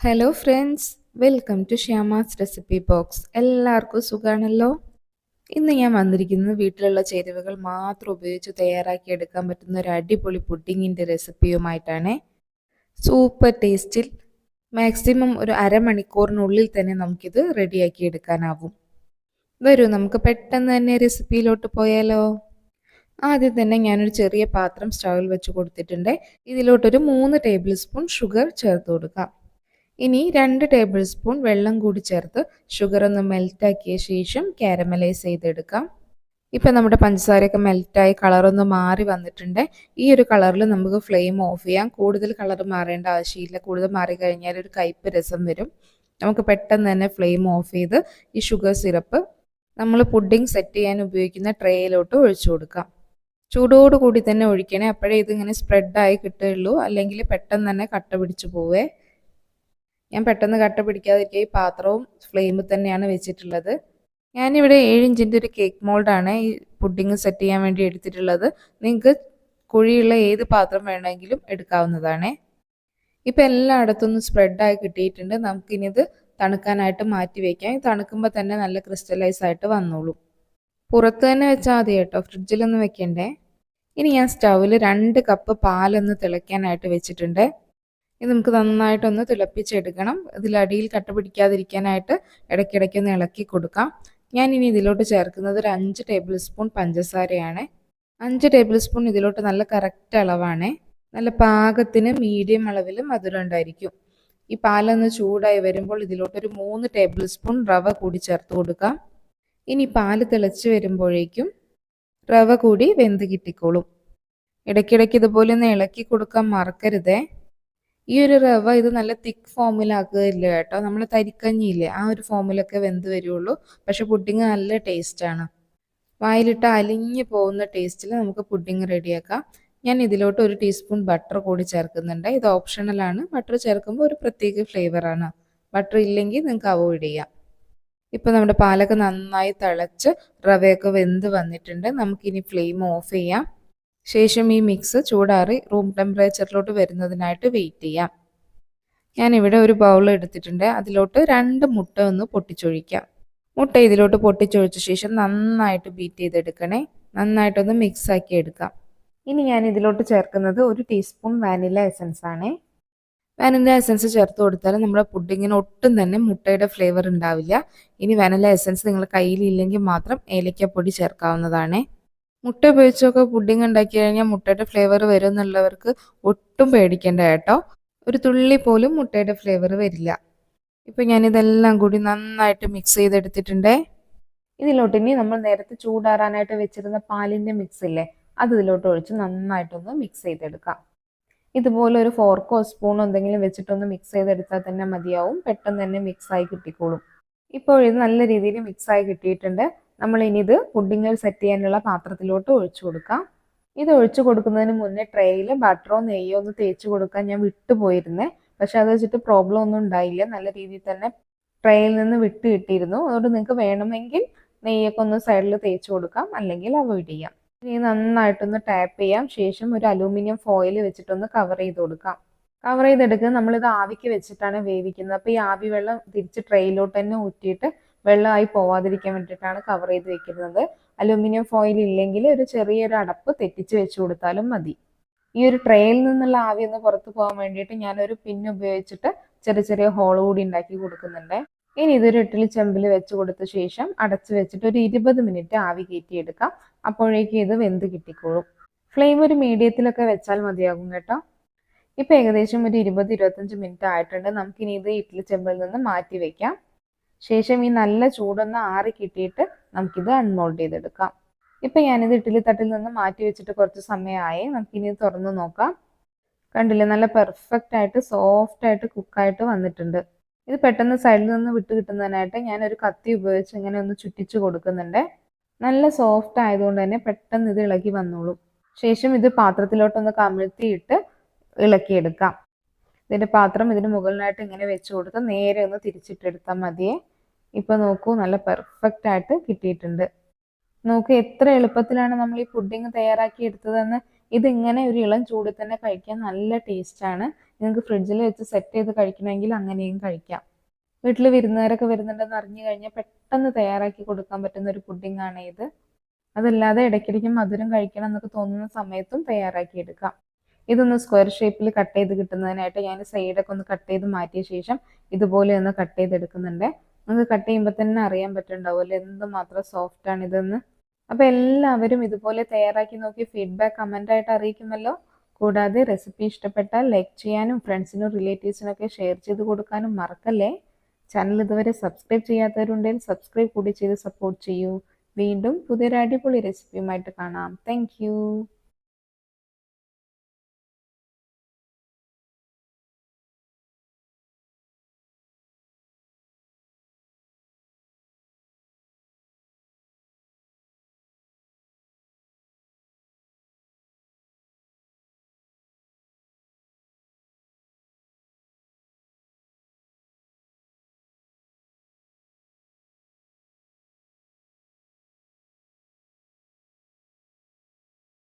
Hello friends welcome to Shyama's recipe box എല്ലാവർക്കും സുഖമാണല്ലോ ഇന്ന് ഞാൻ വന്നിരിക്കുന്നത് വീട്ടിലുള്ള ചേരുവകൾ മാത്രം ഉപയോഗിച്ച് തയ്യാറാക്കി എടുക്കാൻ പറ്റുന്ന ഒരു അടിപൊളി പുഡിങ്ങിന്റെ റെസിപ്പിയുമായിട്ടാണ് സൂപ്പർ ടേസ്റ്റിൽ മാക്സിമം ഒരു അരമണിക്കൂറിനുള്ളിൽ തന്നെ നമുക്കിത് റെഡിയാക്കി എടുക്കാനാവും. വരൂ നമുക്ക് പെട്ടെന്ന് തന്നെ റെസിപ്പിയിലോട്ട് പോയാലോ? ആദ്യം തന്നെ ഞാനൊരു ചെറിയ പാത്രം സ്റ്റൗവിൽ വെച്ച് കൊടുത്തിട്ടുണ്ട്. ഇതിലോട്ടൊരു മൂന്ന് ടേബിൾ സ്പൂൺ ഷുഗർ ചേർത്ത് കൊടുക്കാം. ഇനി രണ്ട് ടേബിൾ സ്പൂൺ വെള്ളം കൂടി ചേർത്ത് ഷുഗർ ഒന്ന് മെൽറ്റാക്കിയ ശേഷം കാരമലൈസ് ചെയ്തെടുക്കാം. ഇപ്പം നമ്മുടെ പഞ്ചസാരയൊക്കെ മെൽറ്റായി കളറൊന്ന് മാറി വന്നിട്ടുണ്ട്. ഈ ഒരു കളറിൽ നമുക്ക് ഫ്ലെയിം ഓഫ് ചെയ്യാം. കൂടുതൽ കളർ മാറേണ്ട ആവശ്യമില്ല. കൂടുതൽ മാറി കഴിഞ്ഞാൽ ഒരു കയ്പ്പ് രസം വരും. നമുക്ക് പെട്ടെന്ന് തന്നെ ഫ്ലെയിം ഓഫ് ചെയ്ത് ഈ ഷുഗർ സിറപ്പ് നമ്മൾ പുഡിംഗ് സെറ്റ് ചെയ്യാൻ ഉപയോഗിക്കുന്ന ട്രേയിലോട്ട് ഒഴിച്ചു കൊടുക്കാം. ചൂടോടുകൂടി തന്നെ ഒഴിക്കണേ. അപ്പോഴേ ഇതിങ്ങനെ സ്പ്രെഡായി കിട്ടുകയുള്ളൂ. അല്ലെങ്കിൽ പെട്ടെന്ന് തന്നെ കട്ട പിടിച്ചു പോവേ. ഞാൻ പെട്ടെന്ന് കട്ട പിടിക്കാതിരിക്കുക ഈ പാത്രവും ഫ്ലെയിമിൽ തന്നെയാണ് വെച്ചിട്ടുള്ളത്. ഞാനിവിടെ ഏഴ് ഇഞ്ചിന്റെ ഒരു കേക്ക് മോൾഡാണ് ഈ പുഡിങ് സെറ്റ് ചെയ്യാൻ വേണ്ടി എടുത്തിട്ടുള്ളത്. നിങ്ങൾക്ക് കുഴിയുള്ള ഏത് പാത്രം വേണമെങ്കിലും എടുക്കാവുന്നതാണ്. ഇപ്പം എല്ലായിടത്തും സ്പ്രെഡായി കിട്ടിയിട്ടുണ്ട്. നമുക്കിനിത് തണുക്കാനായിട്ട് മാറ്റി വയ്ക്കാം ഇത് തണുക്കുമ്പോൾ തന്നെ നല്ല ക്രിസ്റ്റലൈസ് ആയിട്ട് വന്നോളും. പുറത്ത് തന്നെ വെച്ചാൽ മതി കേട്ടോ. ഫ്രിഡ്ജിലൊന്നും വെക്കണ്ടേ. ഇനി ഞാൻ സ്റ്റൗവിൽ രണ്ട് കപ്പ് പാലൊന്ന് തിളയ്ക്കാനായിട്ട് വെച്ചിട്ടുണ്ട്. ഇത് നമുക്ക് നന്നായിട്ടൊന്ന് തിളപ്പിച്ചെടുക്കണം. ഇതിലടിയിൽ കട്ട പിടിക്കാതിരിക്കാനായിട്ട് ഇടയ്ക്കിടയ്ക്ക് ഒന്ന് ഇളക്കി കൊടുക്കാം. ഞാൻ ഇനി ഇതിലോട്ട് ചേർക്കുന്നത് ഒരു അഞ്ച് ടേബിൾ സ്പൂൺ പഞ്ചസാരയാണ്. അഞ്ച് ടേബിൾ സ്പൂൺ ഇതിലോട്ട് നല്ല കറക്റ്റ് അളവാണ്. നല്ല പാകത്തിന് മീഡിയം അളവിൽ മധുരം ഉണ്ടായിരിക്കും. ഈ പാലൊന്ന് ചൂടായി വരുമ്പോൾ ഇതിലോട്ടൊരു മൂന്ന് ടേബിൾ സ്പൂൺ റവ കൂടി ചേർത്ത് കൊടുക്കാം. ഇനി പാൽ തിളച്ച് വരുമ്പോഴേക്കും റവ കൂടി വെന്ത് കിട്ടിക്കോളും. ഇടയ്ക്കിടയ്ക്ക് ഇതുപോലെ ഒന്ന് ഇളക്കി കൊടുക്കാൻ മറക്കരുതേ. ഈ ഒരു റവ ഇത് നല്ല തിക്ക് ഫോമിലാക്കുകയില്ല കേട്ടോ. നമ്മൾ തരിക്കഞ്ഞിയില്ലേ ആ ഒരു ഫോമിലൊക്കെ വെന്ത് വരുള്ളൂ പക്ഷെ പുഡിങ് നല്ല ടേസ്റ്റാണ് വായിലിട്ട് അലിഞ്ഞു പോകുന്ന ടേസ്റ്റിൽ നമുക്ക് പുഡിങ് റെഡിയാക്കാം ഞാൻ ഇതിലോട്ട് ഒരു ടീസ്പൂൺ ബട്ടർ കൂടി ചേർക്കുന്നുണ്ട്. ഇത് ഓപ്ഷണലാണ് ബട്ടർ ചേർക്കുമ്പോൾ ഒരു പ്രത്യേക ഫ്ലേവറാണ് ബട്ടർ ഇല്ലെങ്കിൽ നിങ്ങൾക്ക് അവോയ്ഡ് ചെയ്യാം. ഇപ്പോൾ നമ്മുടെ പാലൊക്കെ നന്നായി തിളച്ച് റവയൊക്കെ വെന്ത് വന്നിട്ടുണ്ട്. നമുക്കിനി ഫ്ലെയിം ഓഫ് ചെയ്യാം. ശേഷം ഈ മിക്സ് ചൂടാറി റൂം ടെമ്പറേച്ചറിലോട്ട് വരുന്നതിനായിട്ട് വെയിറ്റ് ചെയ്യാം. ഞാനിവിടെ ഒരു ബൗൾ എടുത്തിട്ടുണ്ട്. അതിലോട്ട് രണ്ട് മുട്ട ഒന്ന് പൊട്ടിച്ചൊഴിക്കാം. മുട്ട ഇതിലോട്ട് പൊട്ടിച്ചൊഴിച്ച ശേഷം നന്നായിട്ട് ബീറ്റ് ചെയ്തെടുക്കണേ. നന്നായിട്ടൊന്ന് മിക്സ് ആക്കി എടുക്കാം. ഇനി ഞാൻ ഇതിലോട്ട് ചേർക്കുന്നത് ഒരു ടീസ്പൂൺ വാനില എസൻസ് ആണ്. വാനില എസൻസ് ചേർത്ത് കൊടുത്താൽ നമ്മുടെ പുഡിങ്ങിന് ഒട്ടും തന്നെ മുട്ടയുടെ ഫ്ലേവർ ഉണ്ടാവില്ല. ഇനി വാനില എസൻസ് നിങ്ങൾ കയ്യിലില്ലെങ്കിൽ മാത്രം ഏലക്കപ്പൊടി ചേർക്കാവുന്നതാണ്. മുട്ട ഉപയോഗിച്ചൊക്കെ പുഡിംഗ് ഉണ്ടാക്കി കഴിഞ്ഞാൽ മുട്ടയുടെ ഫ്ലേവർ വരും എന്നുള്ളവർക്ക് ഒട്ടും പേടിക്കേണ്ട കേട്ടോ. ഒരു തുള്ളി പോലും മുട്ടയുടെ ഫ്ലേവർ വരില്ല. ഇപ്പം ഞാനിതെല്ലാം കൂടി നന്നായിട്ട് മിക്സ് ചെയ്തെടുത്തിട്ടുണ്ടേ. ഇതിലോട്ട് ഇനി നമ്മൾ നേരത്തെ ചൂടാറാനായിട്ട് വെച്ചിരുന്ന പാലിന്റെ മിക്സ് ഇല്ലേ അത് ഇതിലോട്ട് ഒഴിച്ച് നന്നായിട്ടൊന്ന് മിക്സ് ചെയ്തെടുക്കാം. ഇതുപോലെ ഒരു ഫോർക്കോ സ്പൂണോ എന്തെങ്കിലും വെച്ചിട്ടൊന്ന് മിക്സ് ചെയ്തെടുത്താൽ തന്നെ മതിയാവും. പെട്ടെന്ന് തന്നെ മിക്സ് ആയി കിട്ടിക്കോളും. ഇപ്പോൾ ഇത് നല്ല രീതിയിൽ മിക്സ് ആയി കിട്ടിയിട്ടുണ്ട്. നമ്മൾ ഇനി ഇത് പുഡിങ്ങിൽ സെറ്റ് ചെയ്യാനുള്ള പാത്രത്തിലോട്ട് ഒഴിച്ചു കൊടുക്കാം. ഇത് ഒഴിച്ചു കൊടുക്കുന്നതിന് മുന്നേ ട്രേയിൽ ബട്ടറോ നെയ്യോ ഒന്ന് തേച്ച് കൊടുക്കാൻ ഞാൻ വിട്ടുപോയിരുന്നേ പക്ഷെ അത് വെച്ചിട്ട് പ്രോബ്ലം ഒന്നും ഉണ്ടായില്ല. നല്ല രീതിയിൽ തന്നെ ട്രേയിൽ നിന്ന് വിട്ട് കിട്ടിയിരുന്നു. അതുകൊണ്ട് നിങ്ങൾക്ക് വേണമെങ്കിൽ നെയ്യൊക്കെ ഒന്ന് സൈഡിൽ തേച്ച് കൊടുക്കാം. അല്ലെങ്കിൽ അവോയ്ഡ് ചെയ്യാം. ഇനി നന്നായിട്ടൊന്ന് ടാപ്പ് ചെയ്യാം. ശേഷം ഒരു അലൂമിനിയം ഫോയിൽ വെച്ചിട്ടൊന്ന് കവർ ചെയ്ത് കൊടുക്കാം. കവർ ചെയ്തെടുക്കുക നമ്മളിത് ആവിക്ക് വെച്ചിട്ടാണ് വേവിക്കുന്നത്. അപ്പോൾ ഈ ആവി വെള്ളം തിരിച്ച് ട്രെയിലോട്ട് തന്നെ ഊറ്റിയിട്ട് വെള്ളമായി പോവാതിരിക്കാൻ വേണ്ടിയിട്ടാണ് കവർ ചെയ്ത് വെക്കുന്നത്. അലുമിനിയം ഫോയിൽ ഇല്ലെങ്കിൽ ഒരു ചെറിയൊരു അടപ്പ് തെറ്റിച്ച് വെച്ച് കൊടുത്താലും മതി. ഈ ഒരു ട്രേയിൽ നിന്നുള്ള ആവി ഒന്ന് പുറത്ത് പോകാൻ വേണ്ടിയിട്ട് ഞാനൊരു പിൻ ഉപയോഗിച്ചിട്ട് ചെറിയ ചെറിയ ഹോൾ കൂടി ഉണ്ടാക്കി കൊടുക്കുന്നുണ്ട്. ഇനി ഇതൊരു ഇഡ്ഡലി ചെമ്പിൽ വെച്ച് കൊടുത്ത ശേഷം അടച്ച് വെച്ചിട്ട് ഒരു ഇരുപത് മിനിറ്റ് ആവി കയറ്റിയെടുക്കാം. അപ്പോഴേക്കും ഇത് വെന്ത് കിട്ടിക്കോളും. ഫ്ലെയിം ഒരു മീഡിയത്തിലൊക്കെ വെച്ചാൽ മതിയാകും കേട്ടോ. ഇപ്പൊ ഏകദേശം ഒരു ഇരുപത് ഇരുപത്തഞ്ച് മിനിറ്റ് ആയിട്ടുണ്ട്. നമുക്കിനി ഇത് ഇഡ്ഡലി ചെമ്പിൽ നിന്ന് മാറ്റി വെക്കാം. ശേഷം ഈ നല്ല ചൂടൊന്ന് ആറി കിട്ടിയിട്ട് നമുക്കിത് അൺമോൾഡ് ചെയ്തെടുക്കാം. ഇപ്പം ഞാനിത് ഇഡ്ഡലി തട്ടിൽ നിന്ന് മാറ്റി വെച്ചിട്ട് കുറച്ച് സമയമായി. നമുക്കിനി തുറന്ന് നോക്കാം. കണ്ടില്ലേ നല്ല പെർഫെക്റ്റ് ആയിട്ട് സോഫ്റ്റ് ആയിട്ട് കുക്കായിട്ട് വന്നിട്ടുണ്ട്. ഇത് പെട്ടെന്ന് സൈഡിൽ നിന്ന് വിട്ട് കിട്ടുന്നതിനായിട്ട് ഞാനൊരു കത്തി ഉപയോഗിച്ച് ഇങ്ങനെ ഒന്ന് ചുറ്റിച്ച് കൊടുക്കുന്നുണ്ട്. നല്ല സോഫ്റ്റ് ആയതുകൊണ്ട് തന്നെ പെട്ടെന്ന് ഇത് ഇളകി വന്നോളും. ശേഷം ഇത് പാത്രത്തിലോട്ടൊന്ന് കമിഴ്ത്തിയിട്ട് ഇളക്കിയെടുക്കാം. ഇതിന്റെ പാത്രം ഇതിന് മുകളിലായിട്ട് ഇങ്ങനെ വെച്ച് കൊടുത്ത് നേരെ ഒന്ന് തിരിച്ചിട്ടെടുത്താൽ മതിയേ. ഇപ്പൊ നോക്കൂ നല്ല പെർഫെക്റ്റ് ആയിട്ട് കിട്ടിയിട്ടുണ്ട്. നോക്കൂ എത്ര എളുപ്പത്തിലാണ് നമ്മൾ ഈ പുഡിങ് തയ്യാറാക്കി എടുത്തതെന്ന്. ഇതിങ്ങനെ ഒരു ഇളം ചൂടിൽ തന്നെ കഴിക്കാൻ നല്ല ടേസ്റ്റാണ് നിങ്ങൾക്ക് ഫ്രിഡ്ജിൽ വെച്ച് സെറ്റ് ചെയ്ത് കഴിക്കണമെങ്കിൽ അങ്ങനെയും കഴിക്കാം. വീട്ടിൽ വിരുന്നുകാരൊക്കെ വരുന്നുണ്ടെന്ന് അറിഞ്ഞു കഴിഞ്ഞാൽ പെട്ടെന്ന് തയ്യാറാക്കി കൊടുക്കാൻ പറ്റുന്ന ഒരു പുഡിംഗ് ആണ് ഇത്. അതല്ലാതെ ഇടയ്ക്കിടയ്ക്ക് മധുരം കഴിക്കണം എന്നൊക്കെ തോന്നുന്ന സമയത്തും തയ്യാറാക്കി എടുക്കാം. ഇതൊന്ന് സ്ക്വയർ ഷേപ്പിൽ കട്ട് ചെയ്ത് കിട്ടുന്നതിനായിട്ട് ഞാൻ സൈഡൊക്കെ ഒന്ന് കട്ട് ചെയ്ത് മാറ്റിയ ശേഷം ഇതുപോലെ ഒന്ന് കട്ട് ചെയ്തെടുക്കുന്നുണ്ട്. നമുക്ക് കട്ട് ചെയ്യുമ്പോൾ തന്നെ അറിയാൻ പറ്റുന്നുണ്ടാവുമല്ലോ എന്തുമാത്രം സോഫ്റ്റ് ആണ് ഇതെന്ന്. അപ്പോൾ എല്ലാവരും ഇതുപോലെ തയ്യാറാക്കി നോക്കി ഫീഡ്ബാക്ക് കമന്റായിട്ട് അറിയിക്കുമല്ലോ. കൂടാതെ റെസിപ്പി ഇഷ്ടപ്പെട്ടാൽ ലൈക്ക് ചെയ്യാനും ഫ്രണ്ട്സിനും റിലേറ്റീവ്സിനൊക്കെ ഷെയർ ചെയ്ത് കൊടുക്കാനും മറക്കല്ലേ? ചാനൽ ഇതുവരെ സബ്സ്ക്രൈബ് ചെയ്യാത്തവരുണ്ടെങ്കിൽ സബ്സ്ക്രൈബ് കൂടി ചെയ്ത് സപ്പോർട്ട് ചെയ്യൂ. വീണ്ടും പുതിയൊരു അടിപൊളി റെസിപ്പിയുമായിട്ട് കാണാം. താങ്ക്